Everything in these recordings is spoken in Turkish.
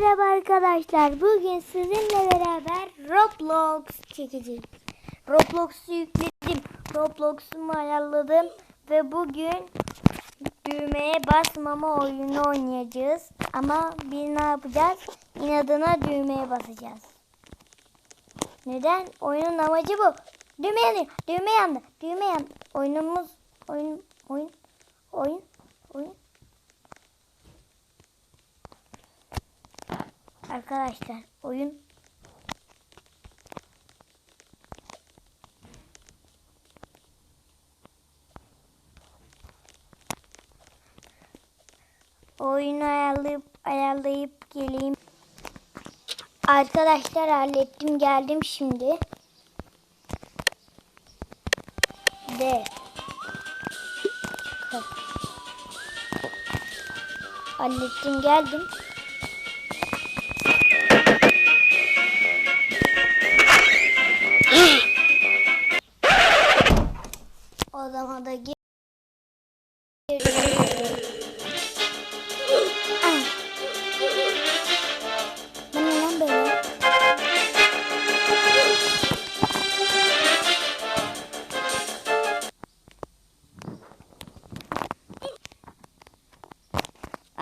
Merhaba arkadaşlar. Bugün sizinle beraber Roblox çekeceğiz. Roblox'u yükledim. Roblox'umu ayarladım ve bugün düğmeye basmama oyunu oynayacağız. Ama biz ne yapacağız? İnadına düğmeye basacağız. Neden? Oyunun amacı bu. Düğme yanıyor. Düğme yandı. Düğme yandı. Oyunumuz oyun oyun oyun oyun Arkadaşlar oyun oyunu ayarlayıp ayarlayıp geleyim. Arkadaşlar hallettim geldim şimdi. De. Hallettim geldim.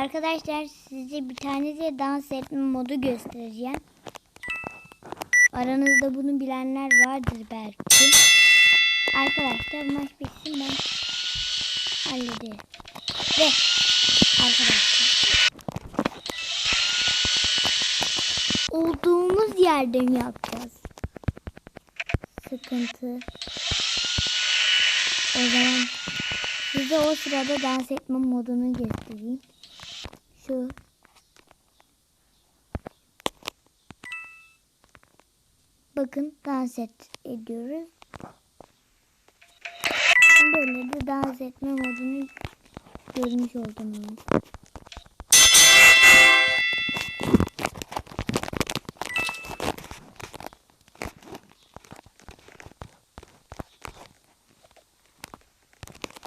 Arkadaşlar size bir tane de dans etme modu göstereceğim. Aranızda bunu bilenler vardır belki. Arkadaşlar maç bitsin ben hallederim. Ve arkadaşlar olduğumuz yerden yapacağız. Sıkıntı. O zaman size o sırada dans etme modunu göstereyim. Şu Bakın dans et, ediyoruz. Böyle de dans etme modunu görmüş oldum.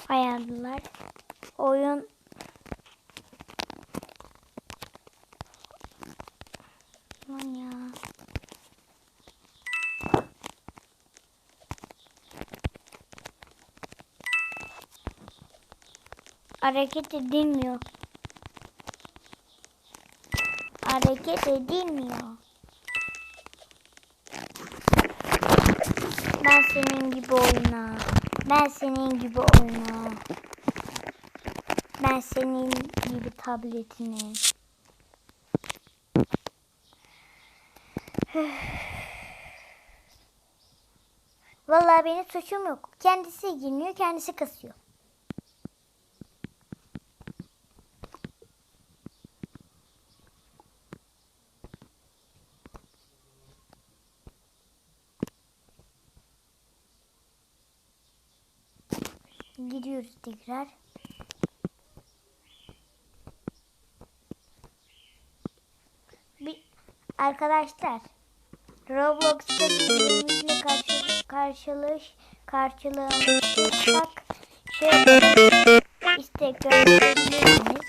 Ayarlılar. Oyun Aman ya. Hareket edilmiyor. Hareket edilmiyor. Ben senin gibi oyna. Ben senin gibi oyna. Ben senin gibi tabletine. Vallahi benim suçum yok. Kendisi girmiyor, kendisi kasıyor. Gidiyoruz tekrar. Bir, arkadaşlar Roblox'ta birbirimizle karşı, karşılış karşılaşmak şey istek gönderebilirsiniz.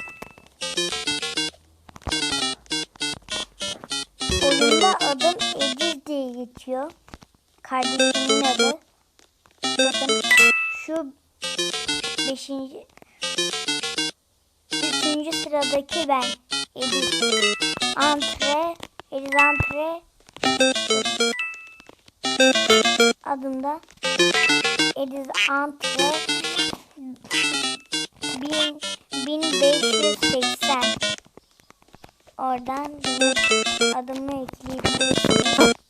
Oyunda adım Ediz diye geçiyor. Kardeşimin beşinci üçüncü sıradaki ben. Ediz Antre Ediz Antre adında Ediz Antre 1000 1580 Oradan adımı ekleyebilirsiniz.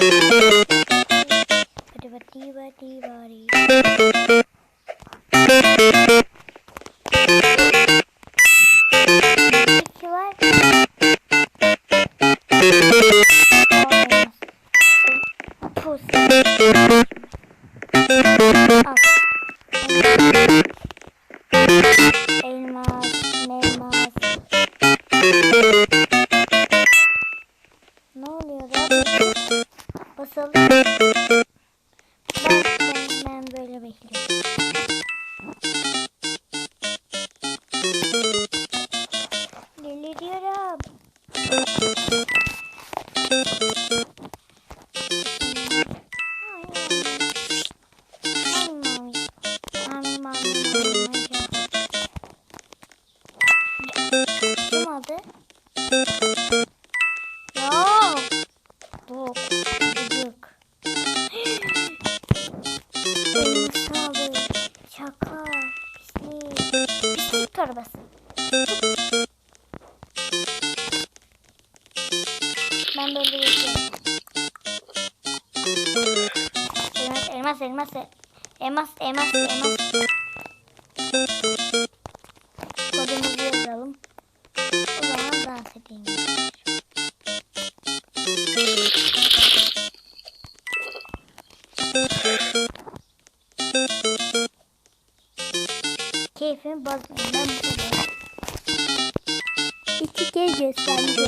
Thank you. Kodumuzu yazalım. O zaman dans edeyim. Keyfimi bozmayın. Bu kadar. İki kez gösterdim.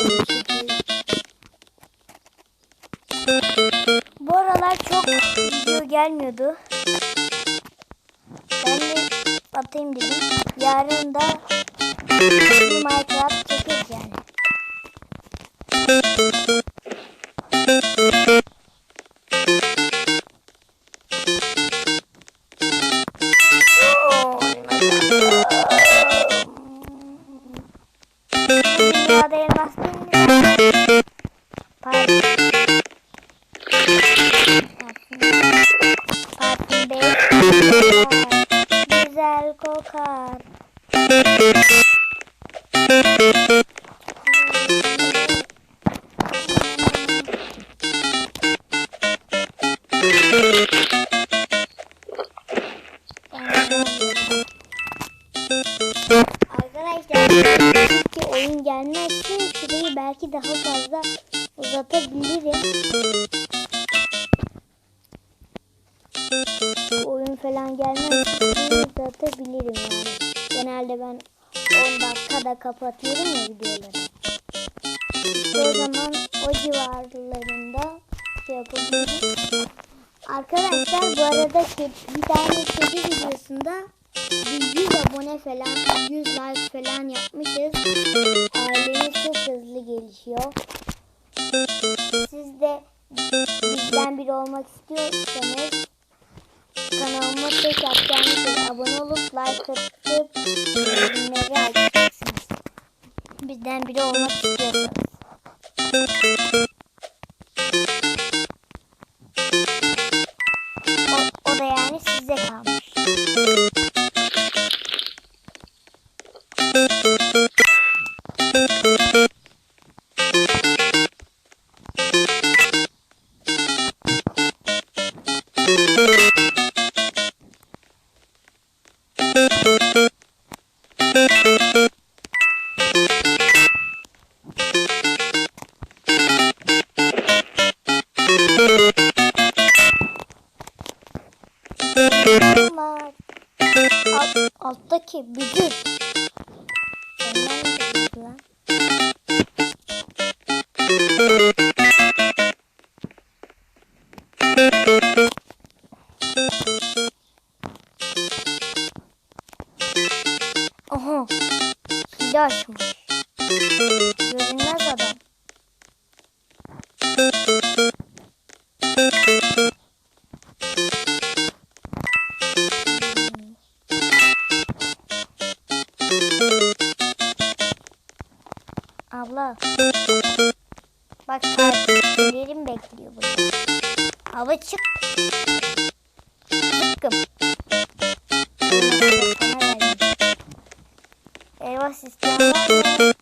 Bu aralar çok video gelmiyordu. Ben de atayım dedim. Yarın da Minecraft falan süreyi uzatabilirim yani. Genelde ben 10 dakikada kapatıyorum ya videoları. O zaman o civarlarında şey. Arkadaşlar bu arada bir tane kedi videosunda bir 100 abone falan 100 like falan yapmışız. Ailemiz çok hızlı gelişiyor. Siz de bizden biri olmak istiyorsanız kanalıma tek yapacağınız şey abone olup like atıp bildirimleri açacaksınız. Bizden biri olmak istiyorsanız. Boo! Eyvah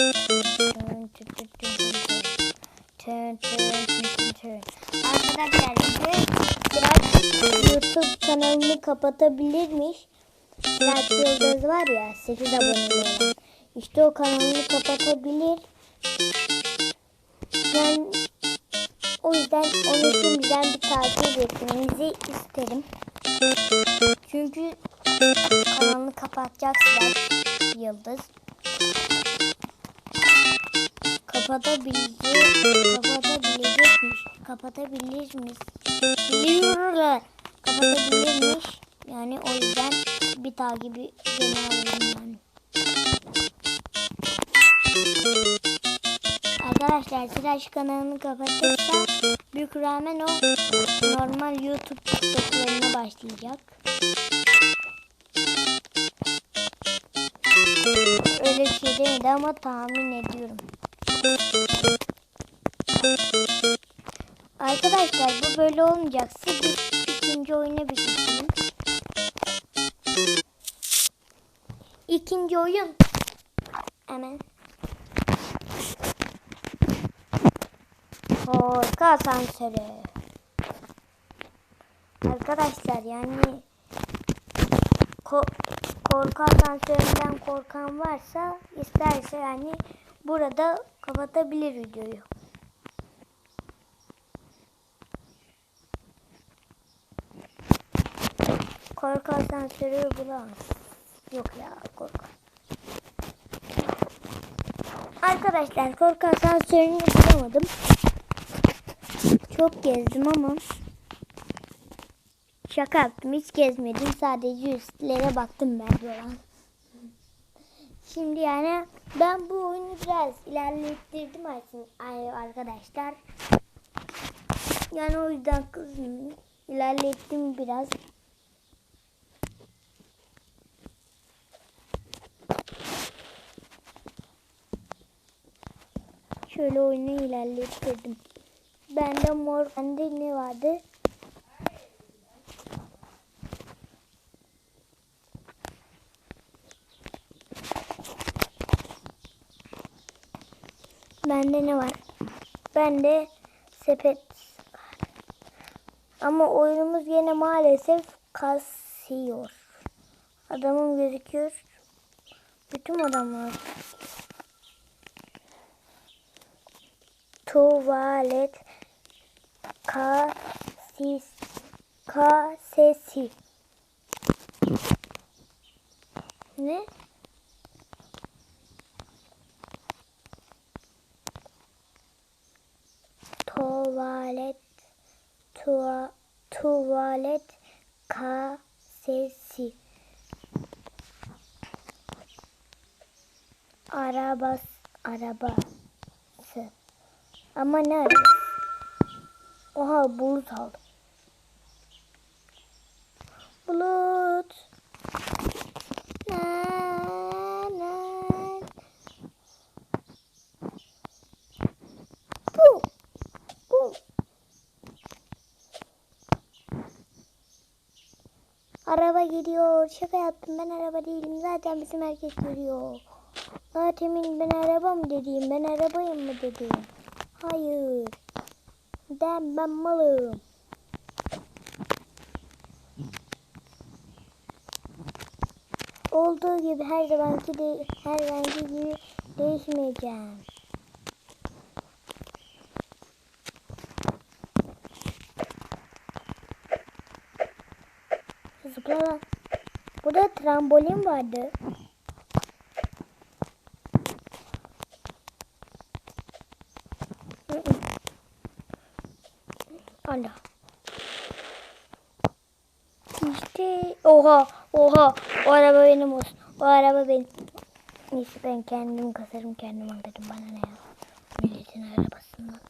Tön, tön, tön, tön. Arkadaşlar YouTube kanalını kapatabilirmiş. Sırat Yıldız var ya 8 aboneli olan. İşte o kanalını kapatabilir. Ben o yüzden onu şimdiden bir takip etmenizi isterim. Çünkü kanalını kapatacak Sırat Yıldız. Kapatabilecek kapatabilecekmiş. Kapatabilirmiş. Biliyorlar. Kapatabilirmiş. Yani o yüzden bir takibi gene alalım yani. Arkadaşlar Sıraç kanalını kapatırsa Büyük Ramen o normal YouTube TikTok'larına başlayacak. Öyle bir şey demedi ama tahmin ediyorum. Arkadaşlar bu böyle olmayacaksa biz ikinci oyuna geçelim. İkinci oyun. Hemen. Korku asansörü. Arkadaşlar yani ko korku asansöründen korkan varsa isterse yani burada kapatabilir videoyu. Korku asansörü bulamaz. Yok ya korku. Arkadaşlar korku asansörünü bulamadım. Çok gezdim ama şaka yaptım. Hiç gezmedim. Sadece üstlere baktım ben falan. Şimdi yani ben bu oyunu biraz ilerlettirdim arkadaşlar. Yani o yüzden kızım ilerlettim biraz. Şöyle oyunu ilerlettirdim. Bende mor, bende ne vardı? Bende ne var? Bende sepet var. Ama oyunumuz yine maalesef kasıyor. Adamım gözüküyor. Bütün adamlar. Tuvalet kasis kasesi. Ne? Tuvalet tuva, tuvalet kasesi. Arabas arabası. Ama ne? Oha bulut aldım. Bulut. Na, na. Bu. Bu. Araba gidiyor. Şaka yaptım. Ben araba değilim. Zaten bizim herkes görüyor. Zaten ben araba mı dediğim? Ben arabayım mı dediğim? Hayır. Ben, ben malım. Olduğu gibi her zamanki de her zamanki gibi değişmeyeceğim. Zıpla lan. Burada trambolin vardı. Allah. İşte oha oha o araba benim olsun. O araba benim. Neyse ben kendim kasarım kendim alırım bana ne ya. Milletin arabasından.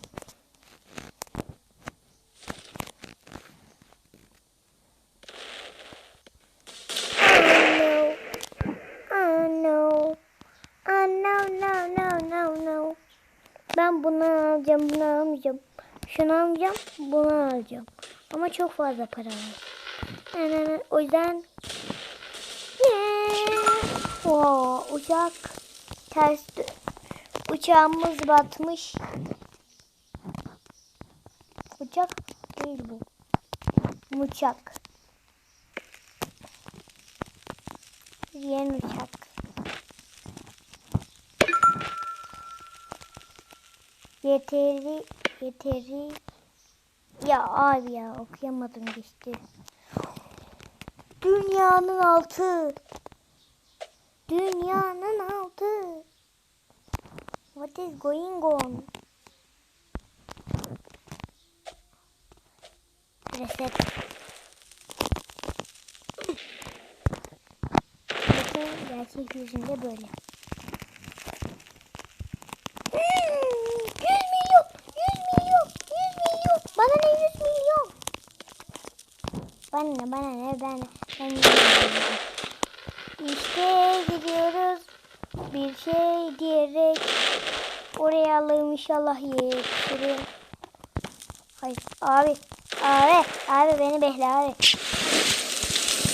Şunu alacağım, bunu alacağım. Ama çok fazla para var. Yani o yüzden... Oo, uçak. Ters uçağımız batmış. Uçak değil bu. Uçak. Yeni uçak. Yeteri yeteri ya abi ya okuyamadım işte. Dünyanın altı. Dünyanın altı. What is going on? Reset. Gerçek yüzünde böyle. Hmm, 100 milyon, 100 milyon, 100 milyon. Bana ne 100 milyon? Bana ne, bana ne, ben, ben. İşte gidiyoruz. Bir şey diyerek oraya alayım inşallah yetişirim. Hayır abi, abi, abi beni bekle abi.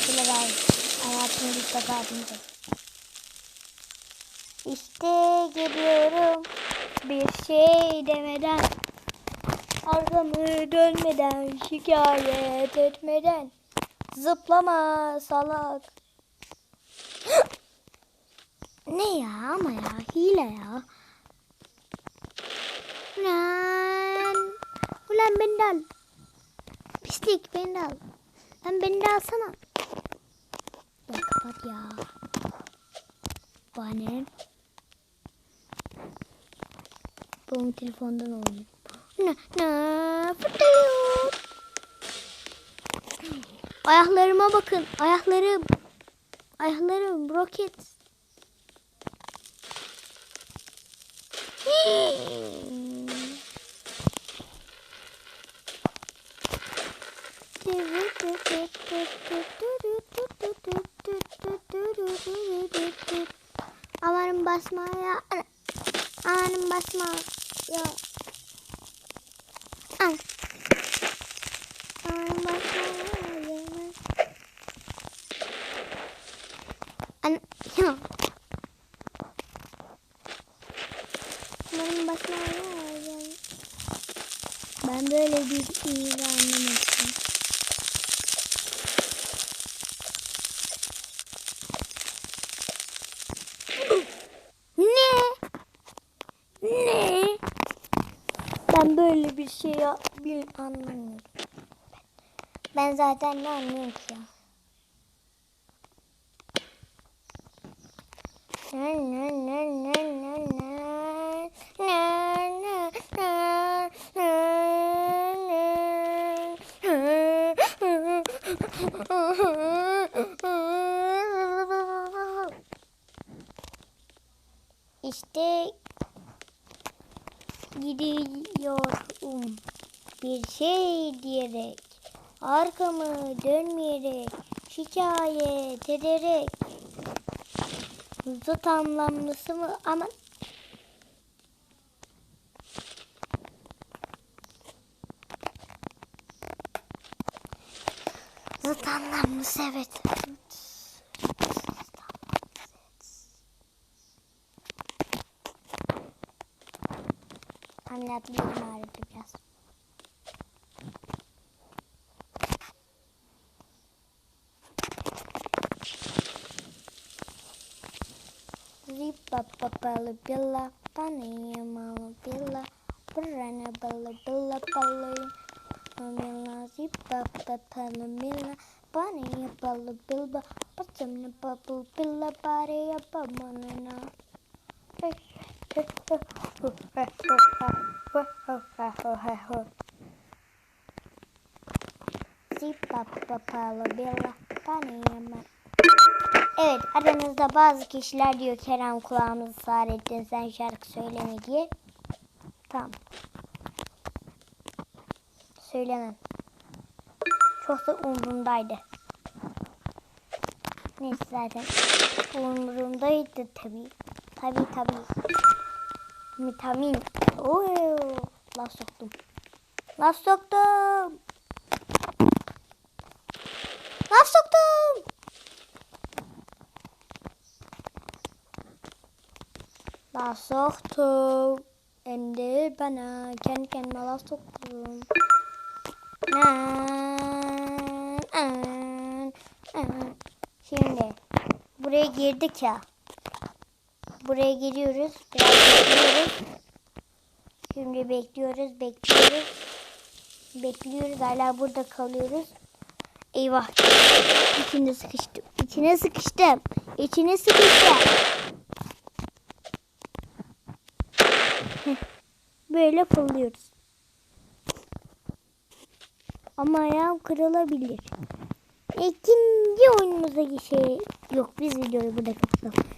Şöyle abi, hayatımı ilk defa yapmayacağım. İşte geliyorum bir şey demeden arkamı dönmeden şikayet etmeden zıplama salak. ne ya ama ya hile ya. Lan. Ulan beni de al. Pislik beni de al. Lan beni de alsana. Ya kapat ya. Bana ne? Babamın telefondan oynuyor. Ne ne fırlıyor. Ayaklarıma bakın. Ayaklarım. Ayaklarım roket. Amanın basma ya. Amanın basma ya. An. Amanın basma ya. An. Ya. Amanın basma ya. Ben böyle bir iyi anlamadım. Ne? Ne? Ben böyle bir şey bil anlamıyorum. Ben zaten ne anlıyorum ki ya? Na na na na na na. Na na na na. İşte gidiyorum bir şey diyerek arkamı dönmeyerek şikayet ederek. Zıt anlamlısı mı? Ama zıt anlamlısı evet tahmin atlıyorum harita biraz. Zipa papalı billa paneye malı billa Pırana balı billa palayım Mila zipa papalı mila Paneye balı bilba Pasamlı babıl billa Bareye bamanına Hey, hey, hey, hey, hey, hey, hey, hey. Evet aranızda bazı kişiler diyor Kerem kulağımızı sağır ettin sen şarkı söyleme diye. Tamam. Söylemem. Çok da umurumdaydı. Neyse zaten umurumdaydı tabi. Tabi tabi. Vitamin. Oo, laf soktum. Laf soktum. Laf soktum. laf soktum. Hem de bana kendi kendime laf soktum. An, an, an. Şimdi buraya girdik ya. Buraya giriyoruz. Biraz bekliyoruz. Şimdi bekliyoruz, bekliyoruz. Bekliyoruz. Hala burada kalıyoruz. Eyvah. İçine sıkıştım. İçine sıkıştım. İçine sıkıştım. Böyle fırlıyoruz. Ama ayağım kırılabilir. İkinci oyunumuza şey yok biz videoyu burada kapatalım.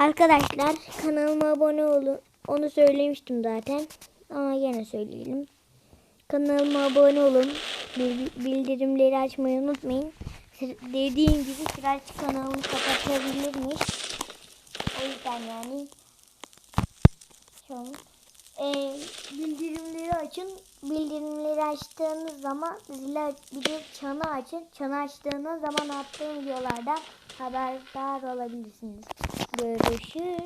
Arkadaşlar kanalıma abone olun. Onu söylemiştim zaten. Ama yine söyleyelim. Kanalıma abone olun. Bil- Bildirimleri açmayı unutmayın. Dediğim gibi Sıraç kanalını kapatabilirmiş. O yüzden yani şu an e, bildirimleri açın. Bildirimleri açtığınız zaman zile bir de çanı açın. Çanı açtığınız zaman attığım videolardan haberdar olabilirsiniz. Görüşürüz.